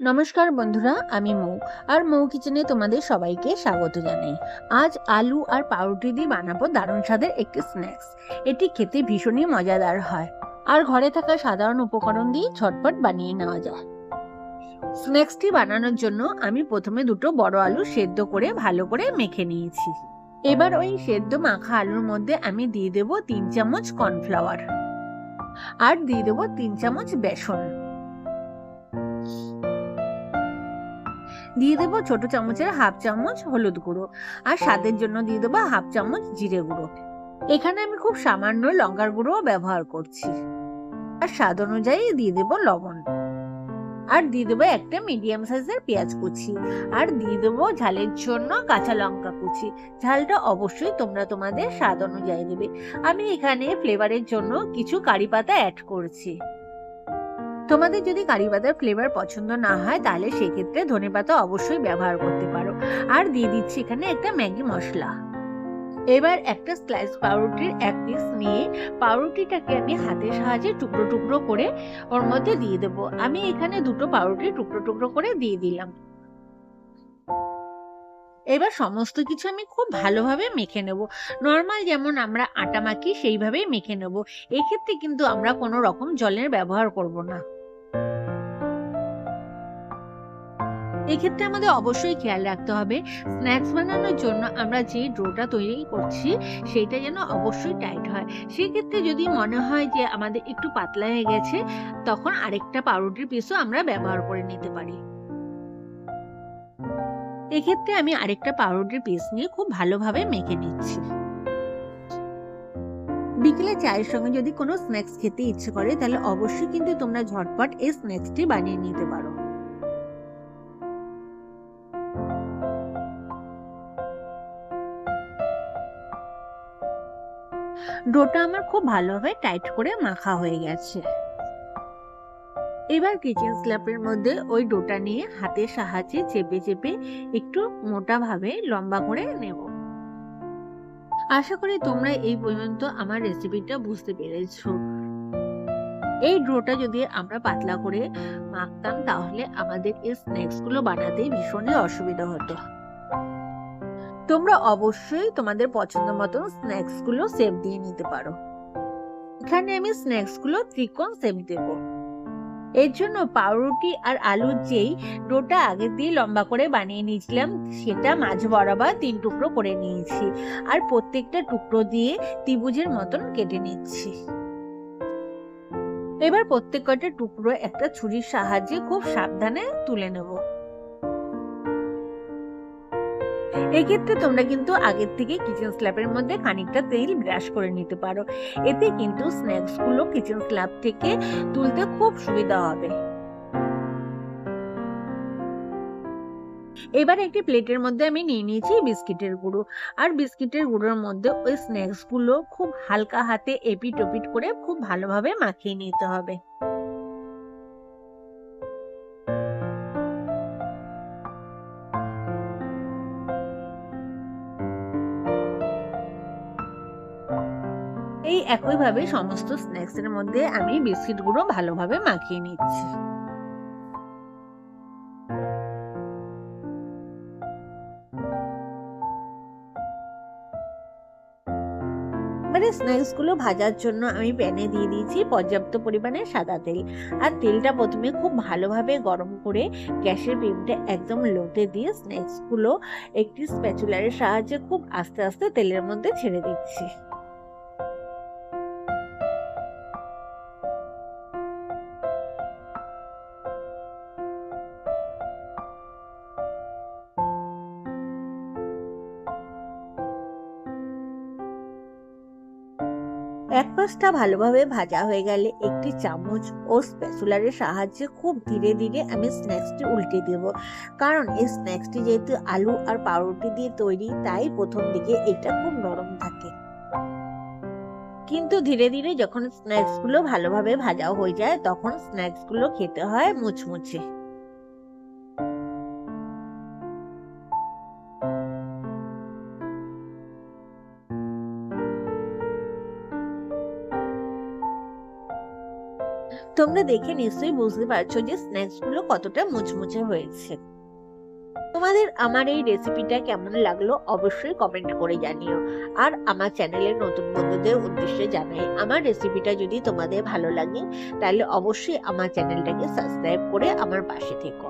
নমস্কার বন্ধুরা, আমি মৌ, আর মৌ কিচেনে তোমাদের সবাইকে স্বাগত জানাই। আজ আলু আর পাউরুটি দিয়ে বানাবো দারুণ স্বাদের একটি স্ন্যাক্স এটি খেতে ভীষণই মজাদার হয়। আর ঘরে থাকা সাধারণ উপকরণ দিয়ে ঝটপট বানিয়ে নেওয়া যায়। স্ন্যাক্সটি বানানোর জন্য আমি প্রথমে দুটো বড় আলু সেদ্ধ করে ভালো করে মেখে নিয়েছি। এবার ওই সেদ্ধ মাখা আলুর মধ্যে আমি দিয়ে দেবো তিন চামচ কর্নফ্লাওয়ার আর দিয়ে দেবো তিন চামচ বেসন। দিয়ে দেবো ছোট চামচের হাফ চামচ হলুদ গুঁড়ো আর স্বাদের জন্য দিয়ে দেবো হাফ চামচ জিরে গুঁড়ো। এখানে আমি খুব সামান্য লঙ্কার গুঁড়ো ব্যবহার করছি। আর স্বাদ অনুযায়ী দিয়ে দেবো লবণ। আর দিয়ে দেবো একটা মিডিয়াম সাইজের পেঁয়াজ কুচি। আর দিয়ে দেবো ঝালের জন্য কাঁচা লঙ্কা কুচি। ঝালটা অবশ্যই তোমরা তোমাদের স্বাদ অনুযায়ী দেবে। আমি এখানে ফ্লেভারের জন্য কিছু কারি পাতা অ্যাড করছি। তোমাদের যদি কারি পাতার ফ্লেভার পছন্দ না হয়, তাহলে সেক্ষেত্রে ধনে পাতা অবশ্যই ব্যবহার করতে পারো। আর দিয়ে দিচ্ছি এখানে একটা ম্যাগি মশলা। এবার একটা স্লাইস পাউরুটির এক পিস নিয়ে পাউরুটিটাকে আমি হাতের সাহায্যে টুকরো টুকরো করে ওর মধ্যে দিয়ে দেব। আমি এখানে দুটো পাউরুটি টুকরো টুকরো করে দিয়ে দিলাম। এবার সমস্ত কিছু আমি খুব ভালোভাবে মেখে নেব। নর্মাল যেমন আমরা আটা মাখি, সেইভাবেই মেখে নেব। এক্ষেত্রে কিন্তু আমরা কোনো রকম জলের ব্যবহার করব না। এক্ষেত্রে আমাদের অবশ্যই খেয়াল রাখতে হবে স্ন্যাক্স বানানোর জন্য আমরা যে ডোটা তৈরি করছি, সেটা যেন অবশ্যই টাইট হয়। সেক্ষেত্রে যদি মনে হয় যে আমাদের একটু পাতলা হয়ে গেছে, তখন আরেকটা পাউরুটির পিসও আমরা ব্যবহার করে নিতে পারি। এক্ষেত্রে আমি আরেকটা পাউরুটির পিস নিয়ে খুব ভালোভাবে মেখে নিচ্ছি। বিকেলে চায়ের সঙ্গে যদি কোনো স্ন্যাক্স খেতে ইচ্ছে করে, তাহলে অবশ্যই কিন্তু তোমরা ঝটপট এই স্ন্যাক্সটি বানিয়ে নিতে পারো। ডোটা আমার খুব ভালোভাবে টাইট করে মাখা হয়ে গেছে। এবার কিচেন স্ল্যাপের মধ্যে ওই ডোটা নিয়ে হাতের সাহায্যে চেপে চেপে একটু মোটাভাবে লম্বা করে নেব। আশা করি তোমরা এই পর্যন্ত আমার রেসিপিটা বুঝতে পেরেছ। এই ডোটা যদি আমরা পাতলা করে মাখতাম তাহলে আমাদের এই স্ন্যাক্সগুলো বানাতে ভীষণই অসুবিধা হতো। তোমরা অবশ্যই তোমাদের পছন্দ মতন স্ন্যাক্সগুলো সেভ দিয়ে নিতে পারো। এখানে আমি স্ন্যাক্সগুলো ত্রিকোণ সেভ দেব। এর জন্য পাউরুটি আর আলুর যেই ডোটা আগে দিয়ে লম্বা করে বানিয়ে নিয়েছিলাম, সেটা মাঝ বরাবর তিন টুকরো করে নিয়েছি। আর প্রত্যেকটা টুকরো দিয়ে ত্রিভুজের মতন কেটে নিচ্ছি। এবার প্রত্যেক কয়টা টুকরো একটা ছুরির সাহায্যে খুব সাবধানে তুলে নেব। এক্ষেত্রে তোমরা কিন্তু আগের থেকে কিচেন স্ল্যাবের মধ্যে খানিকটা তেল ব্রাশ করে নিতে পারো। এতে কিন্তু স্ন্যাক্সগুলো কিচেন স্ল্যাব থেকে তুলতে খুব সুবিধা হবে। এবার একটি প্লেটের মধ্যে আমি নিয়ে নিয়েছি বিস্কিটের গুঁড়ো। আর বিস্কিটের গুঁড়োর মধ্যে ওই স্ন্যাক্সগুলো খুব হালকা হাতে এপিট ওপিট করে খুব ভালোভাবে মাখিয়ে নিতে হবে। এই একইভাবে সমস্ত স্ন্যাক্সের মধ্যে আমি বিস্কিটগুলো ভালোভাবে মাখিয়ে নিচ্ছি। মানে স্ন্যাক্সগুলো ভাজার জন্য আমি প্যানে দিয়ে দিয়েছি পর্যাপ্ত পরিমাণে সাদা তেল। আর তেলটা প্রথমে খুব ভালোভাবে গরম করে গ্যাসের ফ্লেমটা একদম লোতে দিয়ে স্ন্যাক্সগুলো একটি স্প্যাচুলারের সাহায্যে খুব আস্তে আস্তে তেলের মধ্যে ছেড়ে দিচ্ছি। এক পাশটা ভালোভাবে ভাজা হয়ে গেলে একটি চামচ ও স্প্যাচুলারের সাহায্যে খুব ধীরে ধীরে আমি স্ন্যাক্সটি উল্টে দেব। কারণ এই স্ন্যাক্সটি যেহেতু আলু আর পাউরুটি দিয়ে তৈরি, তাই প্রথম দিকে এটা খুব নরম থাকে। কিন্তু ধীরে ধীরে যখন স্ন্যাক্সগুলো ভালোভাবে ভাজা হয়ে যায়, তখন স্ন্যাক্সগুলো খেতে হয় মুচমুচে। তোমরা দেখে নিশ্চয়ই বুঝতে পারছ যে স্ন্যাক্সগুলো কতটা মুচমুচে হয়েছে। তোমাদের আমার এই রেসিপিটা কেমন লাগল অবশ্যই কমেন্ট করে জানিও। আর আমার চ্যানেলের নতুন বন্ধুদের উদ্দেশ্যে জানাই, আমার রেসিপিটা যদি তোমাদের ভালো লাগে, তাহলে অবশ্যই আমার চ্যানেলটাকে সাবস্ক্রাইব করে আমার পাশে থেকো।